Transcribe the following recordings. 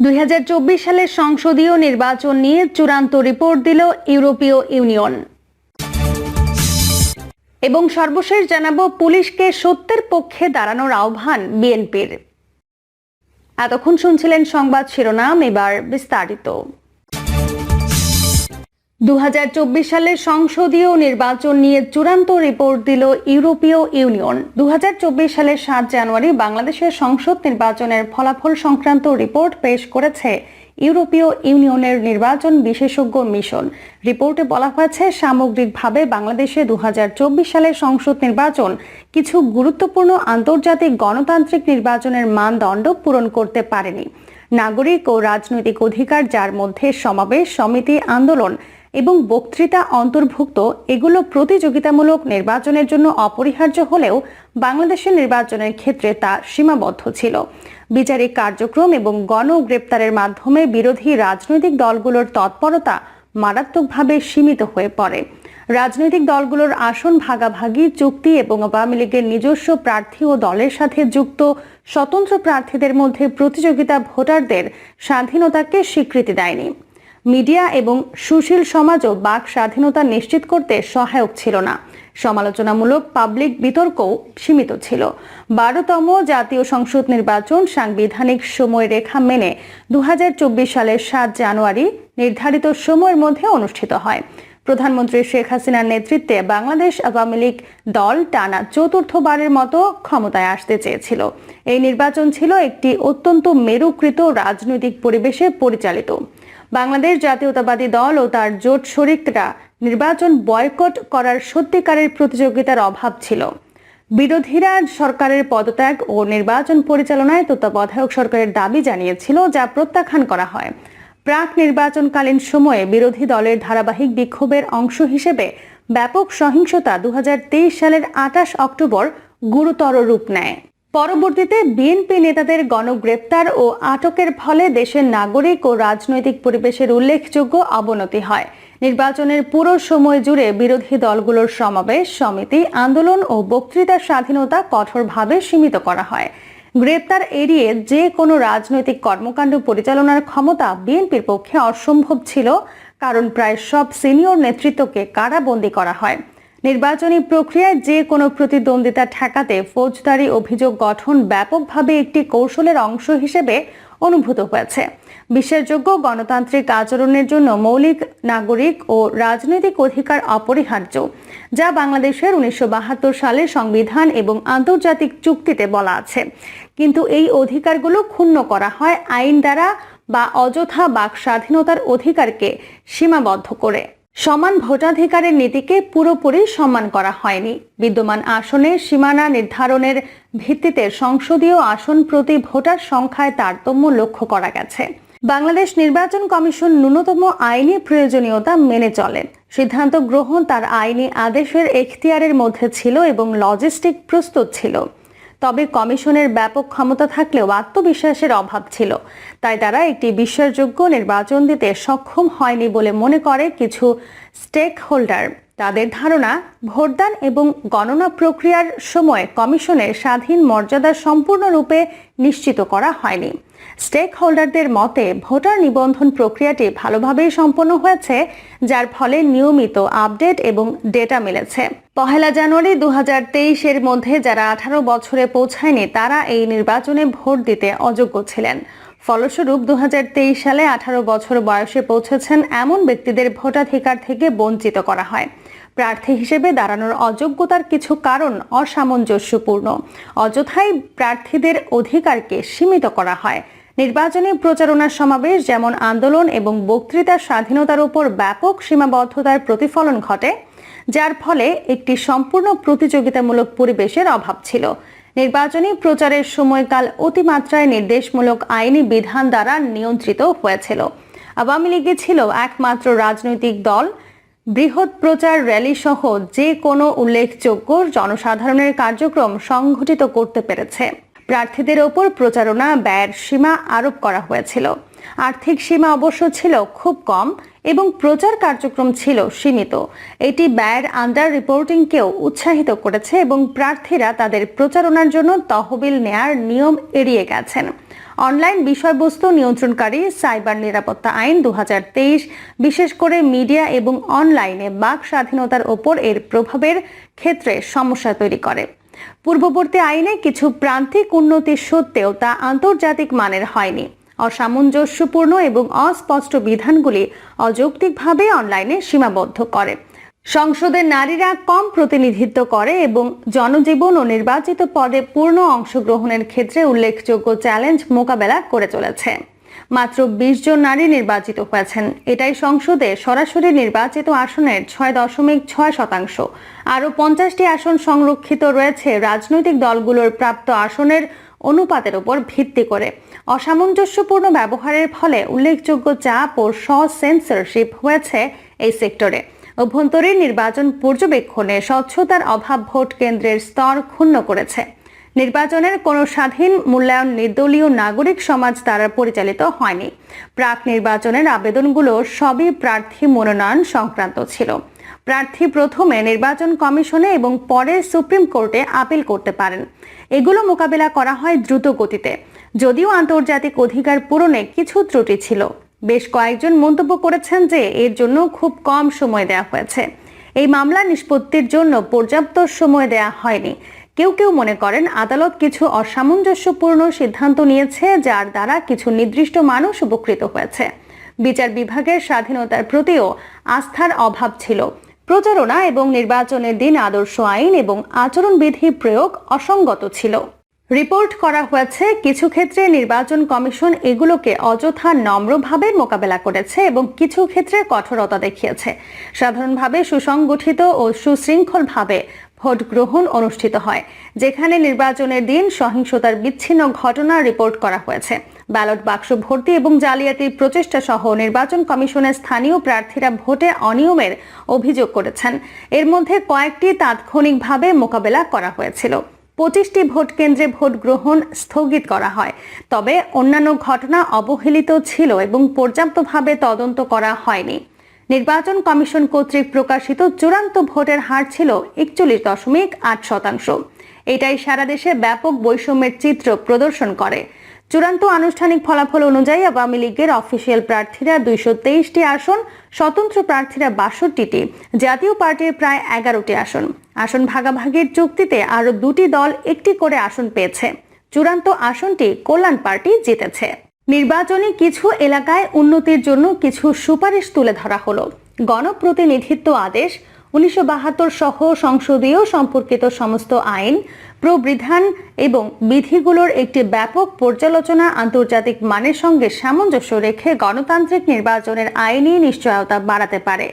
দুই হাজার চব্বিশ সালের সংসদীয় নির্বাচন নিয়ে চূড়ান্ত রিপোর্ট দিল ইউরোপীয় ইউনিয়ন। এবং সর্বশেষ জানাব পুলিশকে সত্যের পক্ষে দাঁড়ানোর আহ্বান বিএনপির। এতক্ষণ শুনছিলেন সংবাদ শিরোনাম, এবার বিস্তারিত। দু সালের সংসদীয় নির্বাচন নিয়ে চূড়ান্ত রিপোর্ট দিল ইউরোপীয় ইউনিয়ন। দু হাজার চব্বিশ সালের সাত জানুয়ারি বাংলাদেশের সংসদ নির্বাচনের ফলাফল সংক্রান্ত রিপোর্ট পেশ করেছে ইউরোপীয় ইউনিয়নের নির্বাচন বিশেষজ্ঞ মিশন। রিপোর্টে বলা হয়েছে, সামগ্রিকভাবে বাংলাদেশে দু হাজার চব্বিশ সালের সংসদ নির্বাচন কিছু গুরুত্বপূর্ণ আন্তর্জাতিক গণতান্ত্রিক নির্বাচনের মানদণ্ড পূরণ করতে পারেনি। নাগরিক ও রাজনৈতিক অধিকার, যার মধ্যে সমাবেশ, সমিতি, আন্দোলন এবং বক্তৃতা অন্তর্ভুক্ত এগুলো প্রতিযোগিতামূলক নির্বাচনের জন্য অপরিহার্য হলেও বাংলাদেশের নির্বাচনের ক্ষেত্রে তা সীমাবদ্ধ ছিল। বিচারিক কার্যক্রম এবং গণগ্রেপ্তারের মাধ্যমে বিরোধী রাজনৈতিক দলগুলোর তৎপরতা মারাত্মকভাবে সীমিত হয়ে পড়ে। রাজনৈতিক দলগুলোর আসন ভাগাভাগি, চুক্তি এবং আওয়ামী লীগের নিজস্ব প্রার্থী ও দলের সাথে যুক্ত স্বতন্ত্র প্রার্থীদের মধ্যে প্রতিযোগিতা ভোটারদের স্বাধীনতাকে স্বীকৃতি দেয়নি। মিডিয়া এবং সুশীল সমাজও বাক স্বাধীনতা নিশ্চিত করতে সহায়ক ছিল না। সমালোচনামূলক পাবলিক বিতর্কও সীমিত ছিল। বারোতম জাতীয় সংসদ নির্বাচন সাংবিধানিক সময়রেখা মেনে দুহাজার চব্বিশ সালের সাত জানুয়ারি নির্ধারিত সময়ের মধ্যে অনুষ্ঠিত হয়। প্রধানমন্ত্রী শেখ হাসিনার নেতৃত্বে বাংলাদেশ আওয়ামী লীগ দল টানা চতুর্থবারের মতো ক্ষমতায় আসতে চেয়েছিল। এই নির্বাচন ছিল একটি অত্যন্ত মেরুকৃত রাজনৈতিক পরিবেশে পরিচালিত। বাংলাদেশ জাতীয়তাবাদী দল ও তার জোট শরিকরা নির্বাচন বয়কট করার সত্যিকারের প্রতিযোগিতার অভাব ছিল। বিরোধীরা সরকারের পদত্যাগ ও নির্বাচন পরিচালনায় তত্ত্বাবধায়ক সরকারের দাবি জানিয়েছিল, যা প্রত্যাখ্যান করা হয়। প্রাক নির্বাচনকালীন সময়ে বিরোধী দলের ধারাবাহিক বিক্ষোভের অংশ হিসেবে ব্যাপক সহিংসতা দু হাজার তেইশ সালের আঠাশ অক্টোবর গুরুতর রূপ নেয়। পরবর্তীতে বিএনপি নেতাদের গণগ্রেপ্তার ও আটকের ফলে দেশের নাগরিক ও রাজনৈতিক পরিবেশের উল্লেখযোগ্য অবনতি হয়। নির্বাচনের পুরো সময় জুড়ে বিরোধী দলগুলোর সমাবেশ, সমিতি, আন্দোলন ও বক্তৃতার স্বাধীনতা কঠোরভাবে সীমিত করা হয়। গ্রেপ্তার এড়িয়ে যে কোনো রাজনৈতিক কর্মকাণ্ড পরিচালনার ক্ষমতা বিএনপির পক্ষে অসম্ভব ছিল, কারণ প্রায় সব সিনিয়র নেতৃত্বকে কারাবন্দী করা হয়। নির্বাচনী প্রক্রিয়ায় যে কোনো প্রতিদ্বন্দ্বিতা ঠেকাতে ফৌজদারি অভিযোগ গঠন ব্যাপকভাবে একটি কৌশলের অংশ হিসেবে অনুভূত হয়েছে। বিশ্বাসযোগ্য গণতান্ত্রিক আচরণের জন্য মৌলিক, নাগরিক ও রাজনৈতিক অধিকার অপরিহার্য, যা বাংলাদেশের উনিশশো সালের সংবিধান এবং আন্তর্জাতিক চুক্তিতে বলা আছে। কিন্তু এই অধিকারগুলো ক্ষুণ্ণ করা হয় আইন দ্বারা বা অযথা বাক স্বাধীনতার অধিকারকে সীমাবদ্ধ করে। সমান ভোটাধিকারের নীতিকে পুরোপুরি সম্মান করা হয়নি। বিদ্যমান আসনের সীমানা নির্ধারণের ভিত্তিতে সংসদীয় আসন প্রতি ভোটার সংখ্যায় তারতম্য লক্ষ্য করা গেছে। বাংলাদেশ নির্বাচন কমিশন ন্যূনতম আইনি প্রয়োজনীয়তা মেনে চলেন সিদ্ধান্ত গ্রহণ তার আইনি আদেশের এখতিয়ারের মধ্যে ছিল এবং লজিস্টিক প্রস্তুত ছিল। তবে কমিশনের ব্যাপক ক্ষমতা থাকলেও আত্মবিশ্বাসের অভাব ছিল। তাই তারা একটি বিশ্বাসযোগ্য নির্বাচন দিতে সক্ষম হয়নি বলে মনে করে কিছু স্টেক হোল্ডার তাদের ধারণা, ভোটদান এবং গণনা প্রক্রিয়ার সময় কমিশনের স্বাধীন মর্যাদা সম্পূর্ণরূপে নিশ্চিত করা হয়নি। স্টেক হোল্ডারদের মতে, ভোটার নিবন্ধন প্রক্রিয়াটি ভালোভাবেই সম্পন্ন হয়েছে, যার ফলে নিয়মিত আপডেট এবং ডেটা মিলেছে। পহেলা জানুয়ারি দু হাজার তেইশ এর মধ্যে যারা আঠারো বছরে পৌঁছায়নি, তারা এই নির্বাচনে ভোট দিতে অযোগ্য ছিলেন। ফলস্বরূপ দু হাজার তেইশ সালে আঠারো বছর বয়সে পৌঁছেছেন এমন ব্যক্তিদের ভোটাধিকার থেকে বঞ্চিত করা হয়। প্রার্থী হিসেবে দাঁড়ানোর অযোগ্যতার কিছু কারণ অসামঞ্জস্যপূর্ণ। অযথাই প্রার্থীদের অধিকারকে সীমিত করা হয়। নির্বাচনী প্রচারণার সমাবেশ যেমন আন্দোলন এবং বক্তৃতার স্বাধীনতার উপর ব্যাপক সীমাবদ্ধতার প্রতিফলন ঘটে, যার ফলে একটি সম্পূর্ণ প্রতিযোগিতামূলক পরিবেশের অভাব ছিল। নির্বাচনী প্রচারের সময়কাল অতিমাত্রায় নির্দেশমূলক আইনি বিধান দ্বারা নিয়ন্ত্রিত হয়েছিল। আওয়ামী লীগে ছিল একমাত্র রাজনৈতিক দল বৃহৎ প্রচার র্যালি সহ যে কোনো উল্লেখযোগ্য জনসাধারণের কার্যক্রম সংঘটিত করতে পেরেছে। প্রার্থীদের ওপর প্রচারণা ব্যয়ের সীমা আরোপ করা হয়েছিল। আর্থিক সীমা অবশ্য ছিল খুব কম এবং প্রচার কার্যক্রম ছিল সীমিত। এটি ব্যয়ের আন্ডার রিপোর্টিংকেও উৎসাহিত করেছে এবং প্রার্থীরা তাদের প্রচারণার জন্য তহবিল নেয়ার নিয়ম এড়িয়ে গেছেন। অনলাইন বিষয়বস্তু নিয়ন্ত্রণকারী সাইবার নিরাপত্তা আইন দু বিশেষ করে মিডিয়া এবং অনলাইনে বাক স্বাধীনতার ওপর এর প্রভাবের ক্ষেত্রে সমস্যা তৈরি করে। পূর্ববর্তী আইনে কিছু প্রান্তিক উন্নতি সত্ত্বেও তা আন্তর্জাতিক মানের হয়নি। অসামঞ্জস্যপূর্ণ এবং অস্পষ্ট বিধানগুলি অযৌক্তিকভাবে অনলাইনে সীমাবদ্ধ করে। সংসদে নারীরা কম প্রতিনিধিত্ব করে এবং জনজীবন ও নির্বাচিত পদে পূর্ণ অংশগ্রহণের ক্ষেত্রে উল্লেখযোগ্য চ্যালেঞ্জ মোকাবেলা করে চলেছে। মাত্র বিশ জন নারী নির্বাচিত হয়েছেন। এটাই সংসদে সরাসরি নির্বাচিত আসনের ছয় দশমিক ছয় শতাংশ। আরও পঞ্চাশটি আসন সংরক্ষিত রয়েছে রাজনৈতিক দলগুলোর প্রাপ্ত আসনের অনুপাতের উপর ভিত্তি করে। অসামঞ্জস্যপূর্ণ ব্যবহারের ফলে উল্লেখযোগ্য চাপ ও সেন্সরশিপ হয়েছে এই সেক্টরে। অভ্যন্তরীণ নির্বাচন পর্যবেক্ষণে স্বচ্ছতার অভাব ভোট কেন্দ্রের স্তর ক্ষুণ্ণ করেছে। নির্বাচনের কোনো স্বাধীন, মূল্যায়ন নির্দলীয় নাগরিক সমাজ দ্বারা পরিচালিত হয়নি। প্রাক নির্বাচনের আবেদনগুলো সবই প্রার্থী মনোনয়ন সংক্রান্ত ছিল। প্রার্থী প্রথমে নির্বাচন কমিশনে এবং পরে সুপ্রিম কোর্টে আপিল করতে পারেন। এগুলো মোকাবেলা করা হয় দ্রুত গতিতে। যদিও আন্তর্জাতিক অধিকার পূরণে কিছু ত্রুটি ছিল। বেশ কয়েকজন মন্তব্য করেছেন যে এর জন্য খুব কম সময় দেওয়া হয়েছে। এই মামলা নিষ্পত্তির জন্য পর্যাপ্ত সময় দেওয়া হয়নি। কেউ কেউ মনে করেন আদালত কিছু অসামঞ্জস্যপূর্ণ সিদ্ধান্ত নিয়েছে যার দ্বারা কিছু নির্দিষ্ট মানুষ উপকৃত হয়েছে। বিচার বিভাগের স্বাধীনতার প্রতিও আস্থার অভাব ছিল। প্রচারণা এবং নির্বাচনের দিন আদর্শ আইন এবং আচরণবিধি প্রয়োগ অসঙ্গত ছিল। রিপোর্ট করা হয়েছে, কিছু ক্ষেত্রে নির্বাচন কমিশন এগুলোকে অযথা নম্রভাবে মোকাবেলা করেছে এবং কিছু ক্ষেত্রে কঠোরতা দেখিয়েছে। সাধারণভাবে সুসংগঠিত ও সুশৃঙ্খলভাবে ভোট গ্রহণ অনুষ্ঠিত হয়, যেখানে নির্বাচনের দিন সহিংসতার বিচ্ছিন্ন ঘটনা রিপোর্ট করা হয়েছে। ব্যালট বাক্স ভর্তি এবং জালিয়াতির প্রচেষ্টা সহ নির্বাচন কমিশনের স্থানীয় প্রার্থীরা ভোটে অনিয়মের অভিযোগ করেছেন। এর মধ্যে কয়েকটি তাৎক্ষণিকভাবে মোকাবেলা করা হয়েছিল। পঁচিশটি ভোট কেন্দ্রে ভোট গ্রহণ স্থগিত করা হয়। তবে অন্যান্য ঘটনা অবহেলিত ছিল এবং পর্যাপ্তভাবে তদন্ত করা হয়নি। নির্বাচন কমিশন কর্তৃক প্রকাশিত চূড়ান্ত ভোটের হার ছিল একচল্লিশ দশমিক আট শতাংশ। এটাই সারা দেশে ব্যাপক বৈষম্যের চিত্র প্রদর্শন করে। চূড়ান্ত আনুষ্ঠানিক ফলাফল অনুযায়ী আওয়ামী লীগের অফিসিয়াল প্রার্থীরা দুইশো তেইশটি আসন, স্বতন্ত্র প্রার্থীরা বাষট্টিটি, জাতীয় পার্টির প্রায় এগারোটি আসন। আসন ভাগাভাগির চুক্তিতে আরও দুটি দল একটি করে আসন পেয়েছে। চূড়ান্ত আসনটি কল্যাণ পার্টি জিতেছে। নির্বাচনী কিছু এলাকায় উন্নতির জন্য কিছু সুপারিশ তুলে ধরা হলো। গণপ্রতিনিধিত্ব আদেশ উনিশশো বাহাত্তর সহ সংসদীয় সম্পর্কিত সমস্ত আইন, প্রবিধান এবং বিধিগুলোর একটি ব্যাপক পর্যালোচনা আন্তর্জাতিক মানের সঙ্গে সামঞ্জস্য রেখে গণতান্ত্রিক নির্বাচনের আইনি নিশ্চয়তা বাড়াতে পারে।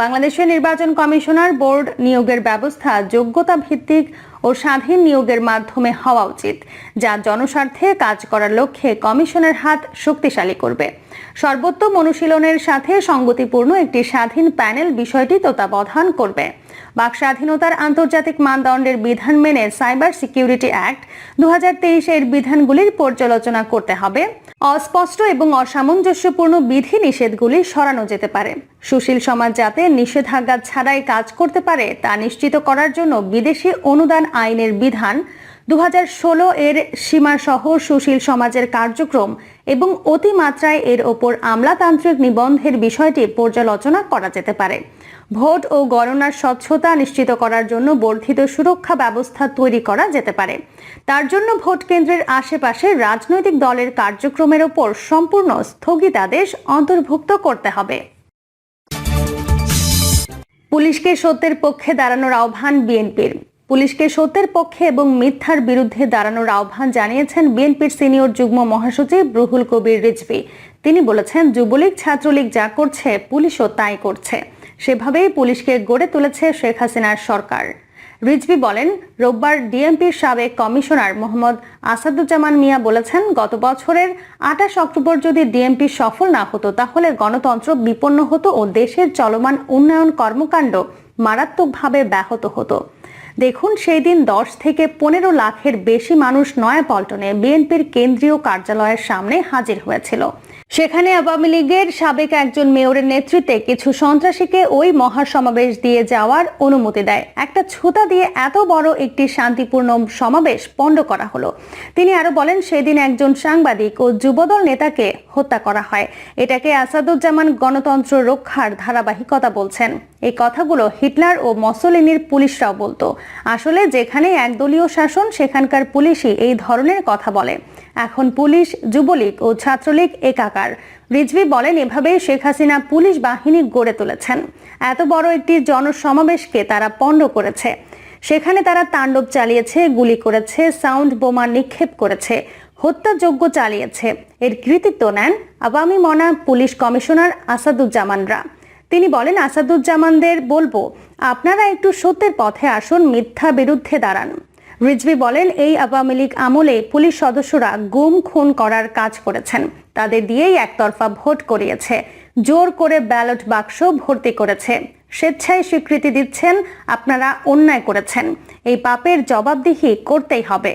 বাংলাদেশের নির্বাচন কমিশনার বোর্ড নিয়োগের ব্যবস্থা যোগ্যতা ভিত্তিক ও স্বাধীন নিয়োগের মাধ্যমে হওয়া উচিত, যা জনস্বার্থে কাজ করার লক্ষ্যে কমিশনের হাত শক্তিশালী করবে। সর্বোত্তম অনুশীলনের সাথে সঙ্গতিপূর্ণ একটি স্বাধীন প্যানেল বিষয়টি তত্ত্বাবধান করবে। বাক স্বাধীনতার আন্তর্জাতিক মানদণ্ডের বিধান মেনে সাইবার সিকিউরিটি অ্যাক্ট দু এর বিধানগুলির পর্যালোচনা করতে হবে। অস্পষ্ট এবং অসামঞ্জস্যপূর্ণ বিধি নিষেধগুলি সরানো যেতে পারে। সুশীল সমাজ যাতে নিষেধাজ্ঞা ছাড়াই কাজ করতে পারে, তা নিশ্চিত করার জন্য বিদেশি অনুদান আইনের বিধান দু হাজার ষোলো এর সীমাসহ সুশীল সমাজের কার্যক্রম এবং অতিমাত্রায় এর ওপর আমলাতান্ত্রিক নিবন্ধের বিষয়টি পর্যালোচনা করা যেতে পারে। ভোট ও গণনার স্বচ্ছতা নিশ্চিত করার জন্য বর্ধিত সুরক্ষা ব্যবস্থা তৈরি করা যেতে পারে। তার জন্য ভোট কেন্দ্রের আশেপাশে রাজনৈতিক দলের কার্যক্রমের ওপর সম্পূর্ণ স্থগিতাদেশ অন্তর্ভুক্ত করতে হবে। পুলিশকে সত্যের পক্ষে দাঁড়ানোর আহ্বান বিএনপির। পুলিশকে সত্যের পক্ষে এবং মিথ্যার বিরুদ্ধে দাঁড়ানোর আহ্বান জানিয়েছেন বিএনপির সিনিয়র যুগ্ম মহাসচিব রুহুল কবির রিজভি। তিনি বলেছেন, যুবলীগ, ছাত্রলীগ যা করছে, পুলিশও তাই করছে। সেভাবেই পুলিশকে গড়ে তুলেছে শেখ হাসিনার সরকার। রিজভি বলেন, রোববার ডিএমপির সাবেক কমিশনার মোহাম্মদ আসাদুজ্জামান মিয়া বলেছেন, গত বছরের আঠাশ অক্টোবর যদি ডিএমপি সফল না হতো, তাহলে গণতন্ত্র বিপন্ন হতো ও দেশের চলমান উন্নয়ন কর্মকাণ্ড মারাত্মকভাবে ব্যাহত হতো। দেখুন, সেই দিন দশ থেকে পনেরো লাখের বেশি মানুষ নয়াপল্টনে বিএনপির কেন্দ্রীয় কার্যালয়ের সামনে হাজির হয়েছিল। সেখানে আওয়ামী লীগের সাবেক একজন মেয়রের নেতৃত্বে কিছু সন্ত্রাসীকে ওই মহাসমাবেশ দিয়ে যাওয়ার অনুমতি দেয়। একটা ছুতা দিয়ে এত বড় একটি শান্তিপূর্ণ সমাবেশ পণ্ড করা হলো। তিনি আরও বলেন, সেদিন একজন সাংবাদিক ও যুবদল নেতাকে হত্যা করা হয়। এটাকে আসাদুজ্জামান গণতন্ত্র রক্ষার ধারাবাহিকতা বলছেন। এই কথাগুলো হিটলার ও মসলিনির পুলিশরাও বলতো। আসলে যেখানে একদলীয় শাসন, সেখানকার পুলিশই এই ধরনের কথা বলে। এখন পুলিশ, যুবলীগ ও ছাত্রলীগ একাকার। রিজভি বলেন, এভাবেই শেখ হাসিনা পুলিশ বাহিনী গড়ে তুলেছেন। এত বড় একটি জনসমাবেশকে তারা পণ্ড করেছে। সেখানে তারা তাণ্ডব চালিয়েছে, গুলি করেছে, সাউন্ড বোমা নিক্ষেপ করেছে, হত্যাযজ্ঞ চালিয়েছে। এর কৃতিত্ব নেন আওয়ামী মনা পুলিশ কমিশনার আসাদুজ্জামানরা। তিনি বলেন, আসাদুজ্জামানদের বলব, আপনারা একটু সত্যের পথে আসুন, মিথ্যা বিরুদ্ধে দাঁড়ান। রিজভি বলেন, এই আওয়ামী লীগ আমলে পুলিশ সদস্যরা গুম, খুন করার কাজ করেছেন। তাদের দিয়েই একতরফা ভোট করিয়েছে। জোর করে ব্যালট বাক্স ভর্তি করেছে। স্বেচ্ছায় স্বীকৃতি দিচ্ছেন, আপনারা অন্যায় করেছেন। এই পাপের জবাবদিহি করতেই হবে।